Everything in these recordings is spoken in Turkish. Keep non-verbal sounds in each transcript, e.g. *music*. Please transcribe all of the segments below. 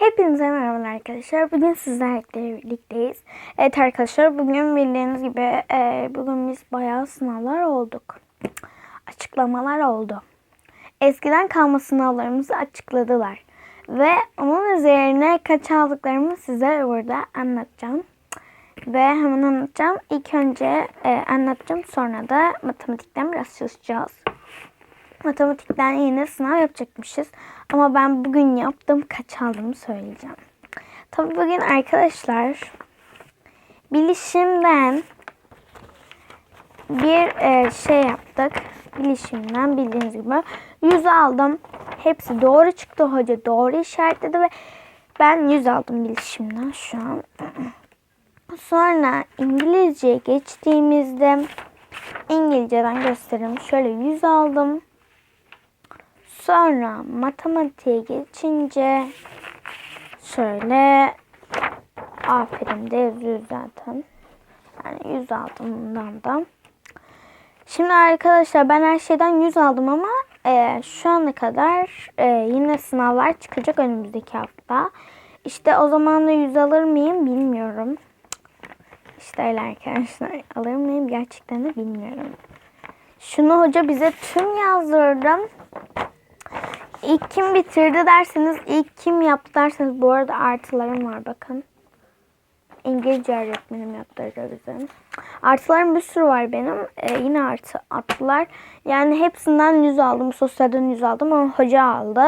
Hepinize merhabalar arkadaşlar. Bugün sizlerle birlikteyiz. Evet arkadaşlar bugün bildiğiniz gibi e, bugün biz bayağı sınavlar olduk. Açıklamalar oldu. Eskiden kalma sınavlarımızı açıkladılar. Ve onun üzerine kaç aldıklarımı size burada anlatacağım. Ve hemen anlatacağım. İlk önce e, anlatacağım sonra da matematikten biraz çalışacağız. Matematikten yine sınav yapacakmışız. Ama ben bugün yaptım kaç aldığımı söyleyeceğim. Tabii bugün arkadaşlar bilişimden bir e, şey yaptık. Bilişimden bildiğiniz gibi 100 aldım. Hepsi doğru çıktı. Hoca doğru işaretledi ve ben 100 aldım bilişimden şu an. Sonra İngilizceye geçtiğimizde İngilizceden göstereyim. Şöyle 100 aldım. Sonra matematiğe geçince şöyle aferin de yazıyor zaten. Yani 100 aldım bundan da. Şimdi arkadaşlar ben her şeyden 100 aldım ama e, şu ana kadar e, yine sınavlar çıkacak önümüzdeki hafta. İşte o zaman da 100 alır mıyım bilmiyorum. İşte öyle arkadaşlar. *laughs* Alır mıyım gerçekten de bilmiyorum. Şunu hoca bize tüm yazdırdım. İlk kim bitirdi derseniz, ilk kim yaptı derseniz bu arada artılarım var bakın. İngilizce öğretmenim yaptırdı bize. Artılarım bir sürü var benim. Ee, yine artı attılar. Yani hepsinden 100 aldım. Sosyalden 100 aldım ama hoca aldı.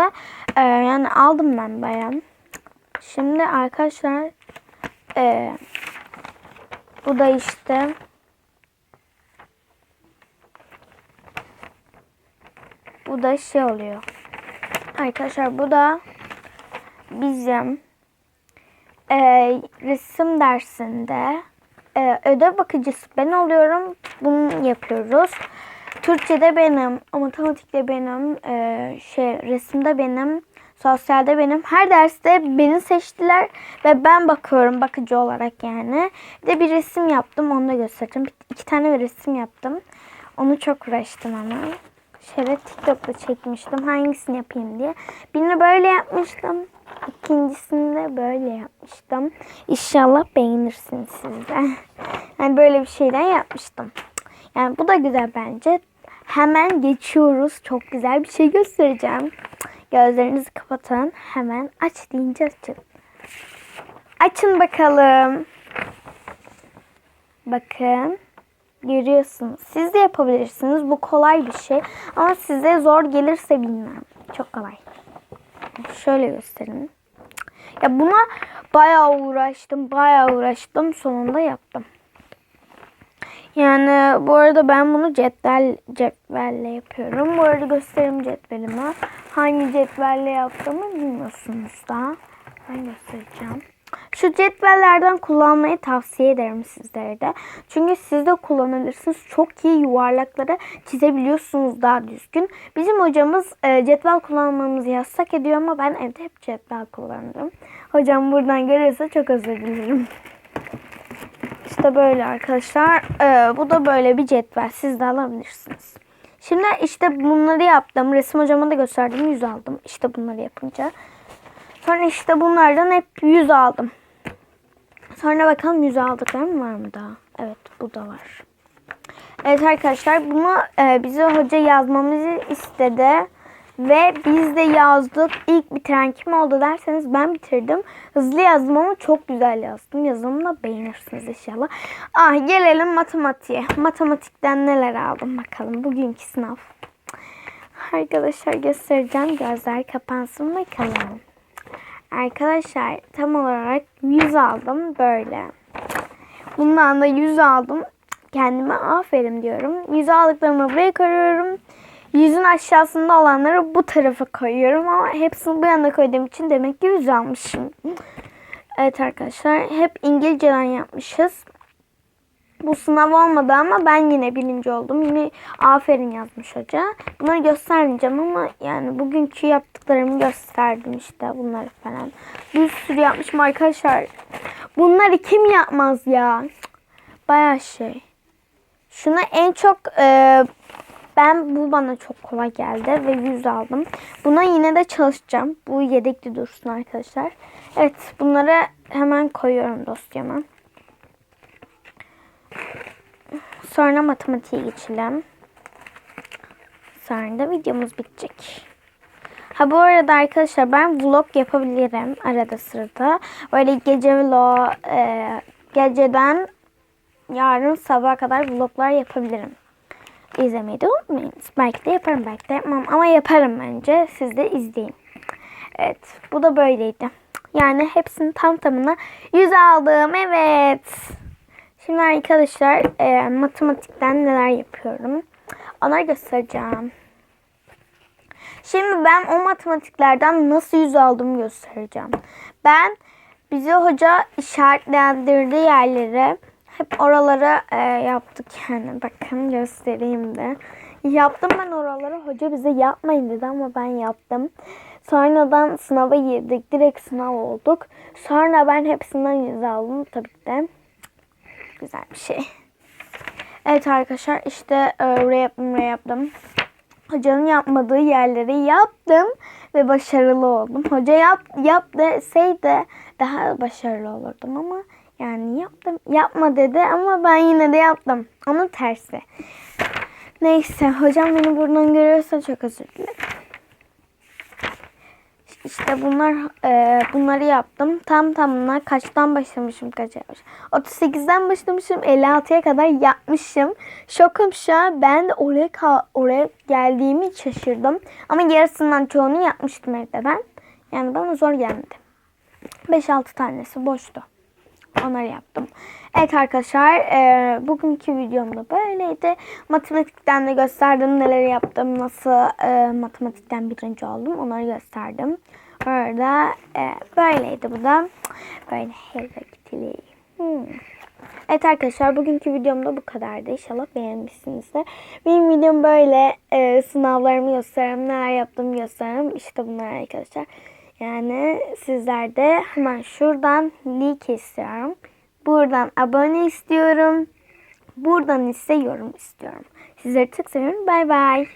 Ee, yani aldım ben bayan. Şimdi arkadaşlar e, bu da işte bu da şey oluyor. Arkadaşlar bu da bizim e, resim dersinde e, ödev bakıcısı ben oluyorum. Bunu yapıyoruz. Türkçe'de benim, matematikte benim, e, şey resimde benim, sosyalde benim. Her derste beni seçtiler ve ben bakıyorum bakıcı olarak yani. Bir de bir resim yaptım onu da göstereceğim. İki tane bir resim yaptım. Onu çok uğraştım ama. Şöyle TikTok'ta çekmiştim hangisini yapayım diye. Birini böyle yapmıştım. İkincisini de böyle yapmıştım. İnşallah beğenirsiniz siz de. *laughs* Yani böyle bir şeyden yapmıştım. Yani bu da güzel bence. Hemen geçiyoruz. Çok güzel bir şey göstereceğim. Gözlerinizi kapatın. Hemen aç deyince açın. Açın bakalım. Bakın. Görüyorsunuz. Siz de yapabilirsiniz. Bu kolay bir şey. Ama size zor gelirse bilmem. Çok kolay. Şöyle göstereyim. Ya buna bayağı uğraştım. Bayağı uğraştım. Sonunda yaptım. Yani bu arada ben bunu cetvel cetvelle yapıyorum. Bu arada göstereyim cetvelimi. Hangi cetvelle yaptığımı bilmiyorsunuz da. Ben göstereceğim. Şu cetvellerden kullanmayı tavsiye ederim sizlere de. Çünkü siz de kullanabilirsiniz. Çok iyi yuvarlakları çizebiliyorsunuz daha düzgün. Bizim hocamız e, cetvel kullanmamızı yasak ediyor ama ben evde hep cetvel kullanırım. Hocam buradan görüyorsa çok özür dilerim. İşte böyle arkadaşlar. Ee, bu da böyle bir cetvel. Siz de alabilirsiniz. Şimdi işte bunları yaptım. Resim hocama da gösterdim. 100 aldım. İşte bunları yapınca. Sonra işte bunlardan hep 100 aldım. Sonra bakalım 100 aldıklarım var mı daha? Evet bu da var. Evet arkadaşlar bunu e, bize hoca yazmamızı istedi. Ve biz de yazdık. İlk bitiren kim oldu derseniz ben bitirdim. Hızlı yazdım ama çok güzel yazdım. Yazımı beğenirsiniz inşallah. Ah gelelim matematiğe. Matematikten neler aldım bakalım. Bugünkü sınav. Arkadaşlar göstereceğim. Gözler kapansın bakalım. Arkadaşlar tam olarak 100 aldım böyle. Bundan da 100 aldım. Kendime aferin diyorum. 100 aldıklarımı buraya koyuyorum. Yüzün aşağısında olanları bu tarafa koyuyorum ama hepsini bu yana koyduğum için demek ki yüz almışım. Evet arkadaşlar hep İngilizceden yapmışız. Bu sınav olmadı ama ben yine birinci oldum. Yine aferin yazmış hoca. Bunları göstermeyeceğim ama yani bugünkü yaptıklarımı gösterdim işte bunları falan. Bir sürü yapmışım arkadaşlar. Bunları kim yapmaz ya? Baya şey. Şuna en çok e, Ben bu bana çok kolay geldi ve 100 aldım. Buna yine de çalışacağım. Bu yedekli dursun arkadaşlar. Evet bunları hemen koyuyorum dosyama. Sonra matematiğe geçelim. Sonra da videomuz bitecek. Ha bu arada arkadaşlar ben vlog yapabilirim arada sırada. Böyle gece vlog, e, geceden yarın sabaha kadar vloglar yapabilirim. İzlemeyi de unutmayınız. Belki de yaparım, belki de yapmam. Ama yaparım bence. Siz de izleyin. Evet, bu da böyleydi. Yani hepsini tam tamına 100 aldım. Evet. Şimdi arkadaşlar e, matematikten neler yapıyorum. Onları göstereceğim. Şimdi ben o matematiklerden nasıl yüz aldığımı göstereceğim. Ben bize hoca işaretlendirdiği yerleri hep oralara e, yaptık yani. Bakın göstereyim de. Yaptım ben oraları. Hoca bize yapmayın dedi ama ben yaptım. Sonradan sınava girdik. Direkt sınav olduk. Sonra ben hepsinden yüz aldım tabii ki de. Güzel bir şey. Evet arkadaşlar işte öyle yaptım, öyle yaptım. Hocanın yapmadığı yerleri yaptım ve başarılı oldum. Hoca yap yap deseydi daha başarılı olurdum ama yani yaptım. Yapma dedi ama ben yine de yaptım. Onun tersi. Neyse hocam beni buradan görüyorsa çok özür dilerim. İşte bunlar e, bunları yaptım. Tam tamına kaçtan başlamışım kaça başlamışım. 38'den başlamışım 56'ya kadar yapmışım. Şokum şu an ben de oraya, oraya geldiğimi şaşırdım. Ama yarısından çoğunu yapmıştım evde ben. Yani bana zor gelmedi. 5-6 tanesi boştu. Onları yaptım. Evet arkadaşlar e, bugünkü videom da böyleydi. Matematikten de gösterdim neler yaptım. Nasıl e, matematikten birinci oldum onları gösterdim. Orada e, böyleydi bu da. Böyle Kitty'li. Hmm. Evet arkadaşlar bugünkü videom da bu kadardı. İnşallah beğenmişsinizdir. Benim videom böyle e, sınavlarımı gösteririm. Neler yaptığımı gösteririm. İşte bunlar arkadaşlar. Yani sizler de hemen şuradan like istiyorum. Buradan abone istiyorum. Buradan ise yorum istiyorum. Sizleri çok seviyorum. Bay bay.